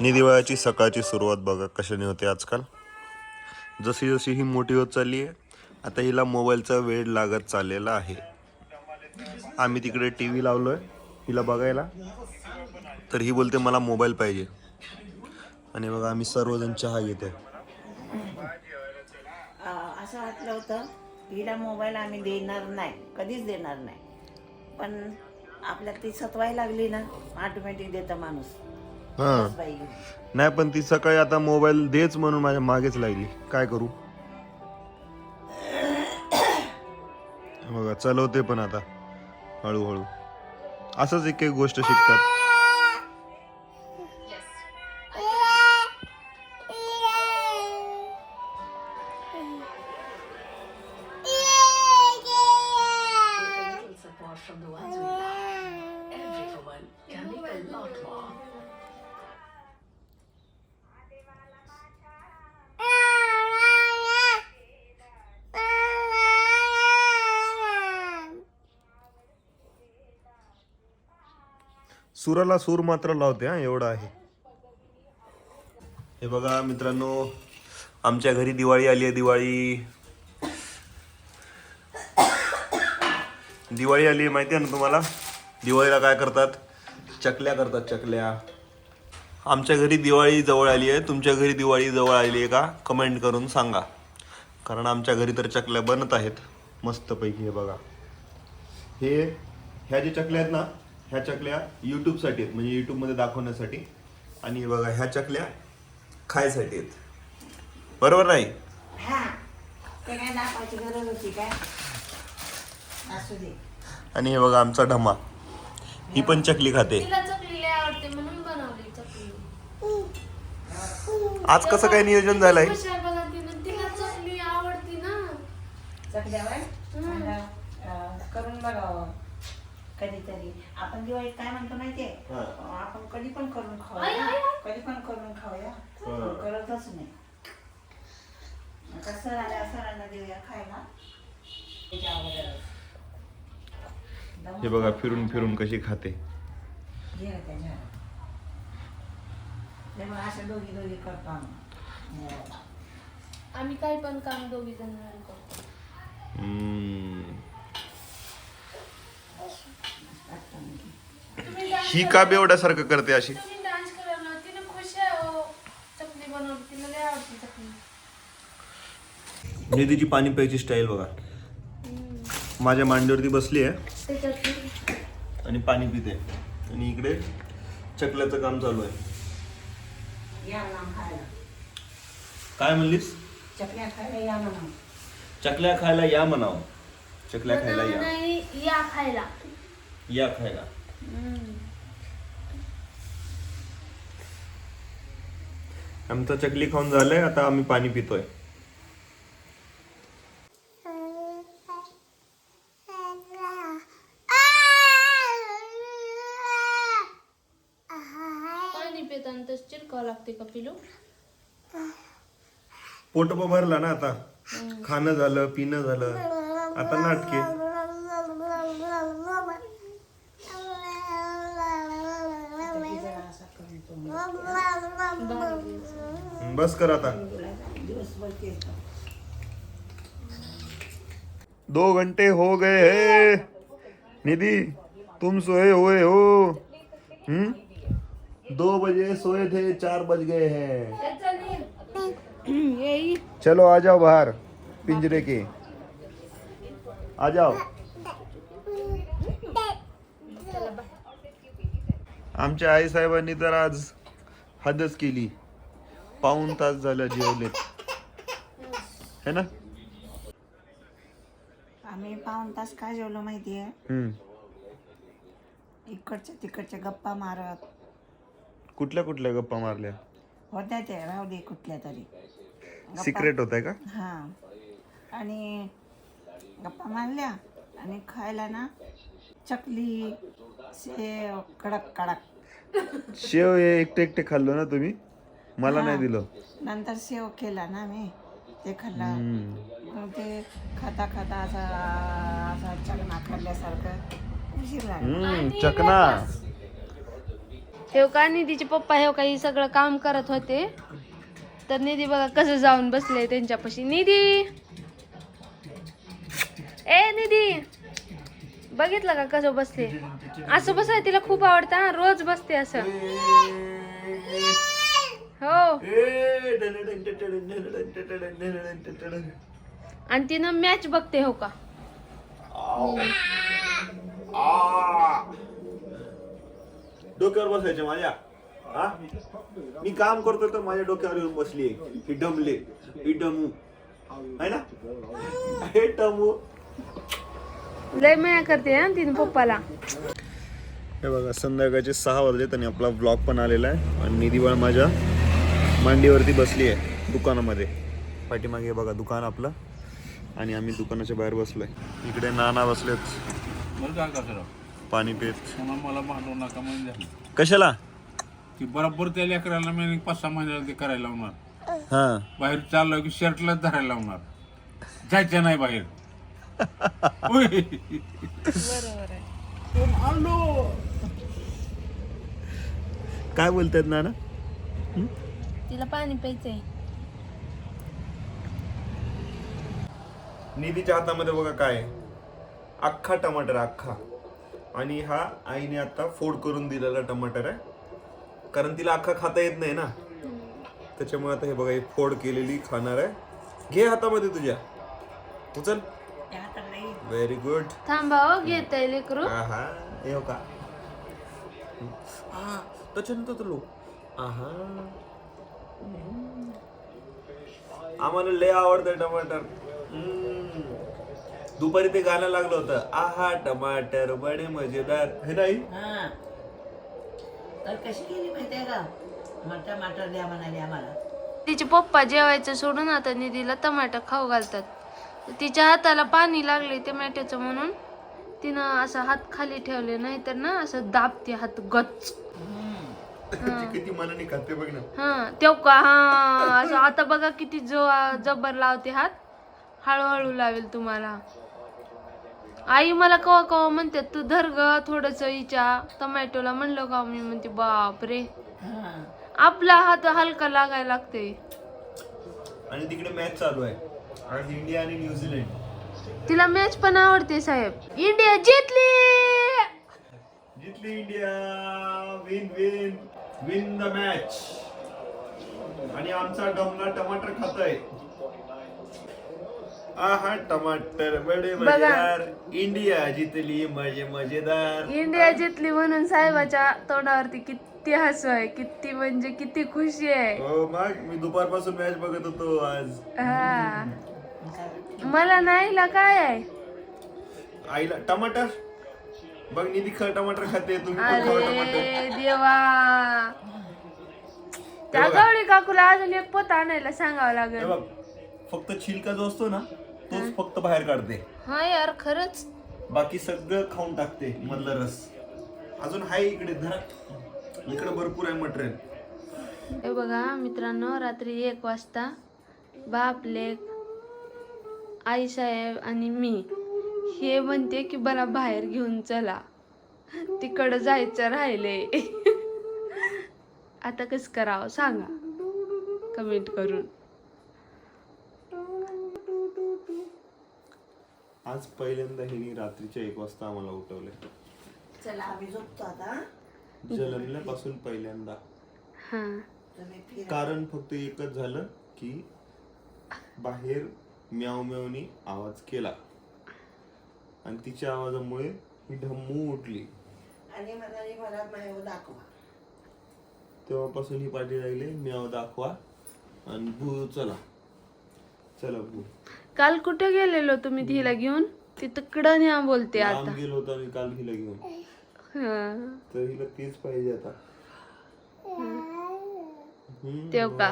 निदिवाळाची सकाळची सुरुवात बघा कशाने होते आजकाल. जशी जशी ही मोठी होत चालली आहे आता हिला मोबाईलचा वेळ लागत चाललेला आहे. आम्ही तिकडे टी व्ही लावलोय हिला बघायला. तर ही बोलते मला मोबाईल पाहिजे. आणि बघा आम्ही सर्वजण चहा घेतोय. आहे असं वाटलं होतं हिला मोबाईल आम्ही देणार नाही कधीच देणार नाही. पण आपल्यात ती सतवायला लागली ना ऑटोमॅटिक देतं माणूस. हां. बाई. नाही पण ती सकाळी आता मोबाईल देच म्हणून माझ्या मागेच लागली. काय करू? बघा चलवते पण आता हळूहळू. असंच एक एक गोष्ट शिकतात. सुराला सूर मात्र लावते हा एवढं आहे. हे बघा मित्रांनो आमच्या घरी दिवाळी आली आहे दिवाळी. दिवाळी आली आहे माहिती आहे ना तुम्हाला? दिवाळीला काय करतात? चकल्या करतात चकल्या. आमच्या घरी दिवाळी जवळ आली आहे. तुमच्या घरी दिवाळी जवळ आली आहे का? कमेंट करून सांगा. कारण आमच्या घरी तर चकल्या बनत आहेत मस्तपैकी हे बघा. हे ह्या ज्या चकल्या आहेत ना ह्या चकल्या यूट्यूबसाठी आहेत म्हणजे यूट्यूबमध्ये दाखवण्यासाठी. आणि हे बघा ह्या चकल्या खायसाठी आहेत. बरोबर नाही? हा. आणि हे बघा आमचा ढमा. ही पण चकली खाते. तिला चकली लय आवडते म्हणून बनवली चकली. आज कसं काय नियोजन झालंय? बघा कधीतरी आपण दिवाळीत काय म्हणतो माहितीये हा. आपण कधी पण करून खाऊया. कधी पण करून खाऊया हा. करतच नाही आता सर आल्या सरांना देऊया खायला त्याच्या अगोदरच. हे बघा फिरून फिरून कशी खाते घे ना त्याच्या तेव्हा असं दोघी दोघी करतो आम्ही हो. आम्ही काही पण काम दोघी जण मिळून करतो हम्म. ही का बेवड्यासारखं करते अशी? आहे हो. निधीची पाणी प्यायची स्टाईल बघा. माझ्या मांडीवरती बसली आहे. आणि पाणी पिते. आणि इकडे चकल्याचं काम चालू आहे. या ना खायला. काय म्हणलीस? चकल्या खायला या ना चकल्या खायला या म्हणाव. चकल्या खायला या. नाही या खायला. या खायला. आमचं चकली खाऊन झालंय आता आम्ही पाणी पितोय. लागते का पिलू? पोट भरला ना आता. खाणं झालं पिणं झालं. आता नाटके. बस कर आता. दो घंटे हो गए हैं। निधि तुम सोए हुए हो। हम्म? दो बजे सोए थे चार बज गए हैं। चलो आ जाओ बाहर पिंजरे के। आ जाओ। आमच्या आई साहेबांनी तर आज हदच केली. पाऊन तास झालं जेवलेत है ना? आम्ही पाऊन तास काय जेवलो माहितीये? हम्म. इकडच्या तिकडच्या गप्पा मारत. कुठल्या कुठल्या गप्पा मारल्या? होत्या त्या राहू दे कुठल्या तरी. गप्पा- सिक्रेट होत आहे का? हा. आणि गप्पा मारल्या आणि खायला ना चकली सेव कडक कडक. शेव हे एकटे एकटे खाल्लो ना तुम्ही? मला नाही दिलं. नंतर सेव केला ना मी ते खाल्लं. मग ते खाता खाता असा असा चकना खाल्ल्यासारखं उशीर लागला हम्म, चकना. हे का निधीचे पप्पा हे काही सगळं काम करत होते. तर निधी बघा कसं जाऊन बसले त्यांच्यापाशी. निधी! ए निधी! बघितलं का कसं बसते असं बसाय तिला खूप आवडतं हा, रोज बसते असं. हो. आणि तिनं मॅच बघते हो का डोक्यावर बसायचे माझ्या हा मी काम करतो तर माझ्या डोक्यावर येऊन बसली ही डमले ही डमू है ना हे डमू लय मया करते हा तिने पप्पाला हे बघा संध्याकाळचे सहा वाजले आणि आपला ब्लॉग पण आलेला आहे आणि निधीबाळ माझ्या मांडीवरती बसली आहे दुकानामध्ये. पाठीमागे बघा दुकान आपलं. आणि आम्ही दुकानाच्या बाहेर बसलोय. इकडे नाना बसलेत. बरं का कसं पाणी पित. मला भांडवू नका म्हणजे. झालं कशाला? ती बरोबर त्या लेकराला मी पाच सहा महिन्याला ते करायला लावणार. हा. बाहेर चाललो की शर्टलाच धरायला लावणार. जायचं नाही बाहेर. काय बोलतात नाना? तिला पाणी प्यायचंय. निधीच्या हातामध्ये बघा काय आहे? अख्खा टमाटर आहे, अख्खा. आणि हा आईने आता फोड करून दिलेला टमाटर आहे. कारण तिला अख्खा खाता येत नाही ना. त्याच्यामुळे आता हे बघा ही फोड केलेली खाणार आहे. घे हातामध्ये तुझ्या. उचल. व्हेरी गुड थांबा हो घेत लेकरू. आहा येऊ का? हा त्याच्यानंतर तो लो. आहा. आम्हाला लय आवडतं टमाटर. दुपारी ते गाणं लागलं होतं. आहा टमाटर बडे मजेदार. हे नाही? हा. तर कशी केली माहितीये का? मग टमाटर द्या म्हणाले आम्हाला तिचे पप्पा जेवायचं सोडून आता निधीला टमाटर खाऊ घालतात. तिच्या हाताला पाणी लागले टमाट्याचं म्हणून. तिनं असं हात खाली ठेवले नाही तर ना असं दाबते हात गच किती मनाने खाते बघ ना. हा तेव का हा असं आता बघा किती जो जबर लावते हात. हळूहळू लावेल तुम्हाला. आई मला कवा कवा म्हणते तू धर ग थोडस हिच्या टमॅटोला म्हणलं का मी? म्हणते बाप रे आपला हात हलका लागायला लागते. आणि तिकडे मॅच चालू आहे. आज इंडिया आणि न्यूझीलंड तिला मॅच पण आवडते साहेब. इंडिया जितली! जितली India win win win the match आणि आमचा डमला टमाटर खातोय. आहा टमाटर बडे मजेदार इंडिया जितली मजे मजेदार. इंडिया जितली म्हणून साहेबाच्या तोंडावरती किती हसू आहे किती म्हणजे किती खुशी आहे. हो मग मी दुपारपासून मॅच बघत होतो आज. हा. मला नाहीला काय आहे? आईला टमाटर? बघ निधी ख टमाटर खाते तुम्ही पण टमाटर. देवा. त्या गवळी काकूला अजून एक पोत आणायला सांगावं हे लागेल बघ फक्त छिलका जो असतो ना तोच फक्त बाहेर काढते. हा यार खरंच? बाकी सगळं खाऊन टाकते मधला रस. अजून आहे इकडे धरा. इकडे भरपूर आहे मटेरियल. हे बघा मित्रांनो रात्री एक वाजता बाप लेक आई साहेब आणि मी हे म्हणते की मला बाहेर घेऊन चला. तिकडं जायचं राहिले. आता कसं करावं सांगा. कमेंट करून. आज पहिल्यांदा हिने रात्रीच्या एक वाजता आम्हाला उठवले चला आम्ही झोपतो आता जन्मल्यापासून पहिल्यांदा. हा. कारण फक्त एकच झालं की बाहेर म्याव म्यावनी आवाज केला. आणि तिच्या आवाजामुळे ही ढम्मू उठली. आणि म्हणाली मला दाखवा. तेव्हापासून ही पाठी लागली म्याव दाखवा. आणि भू चला. चला भू. काल कुठे गेलेलो तुम्ही तिला घेऊन? ती तिकडं न्या बोलते लांब आता. गेलो होतो आणि काल हिला घेऊन. हा. तर हिला तेच पाहिजे आता. हम्म. तेव का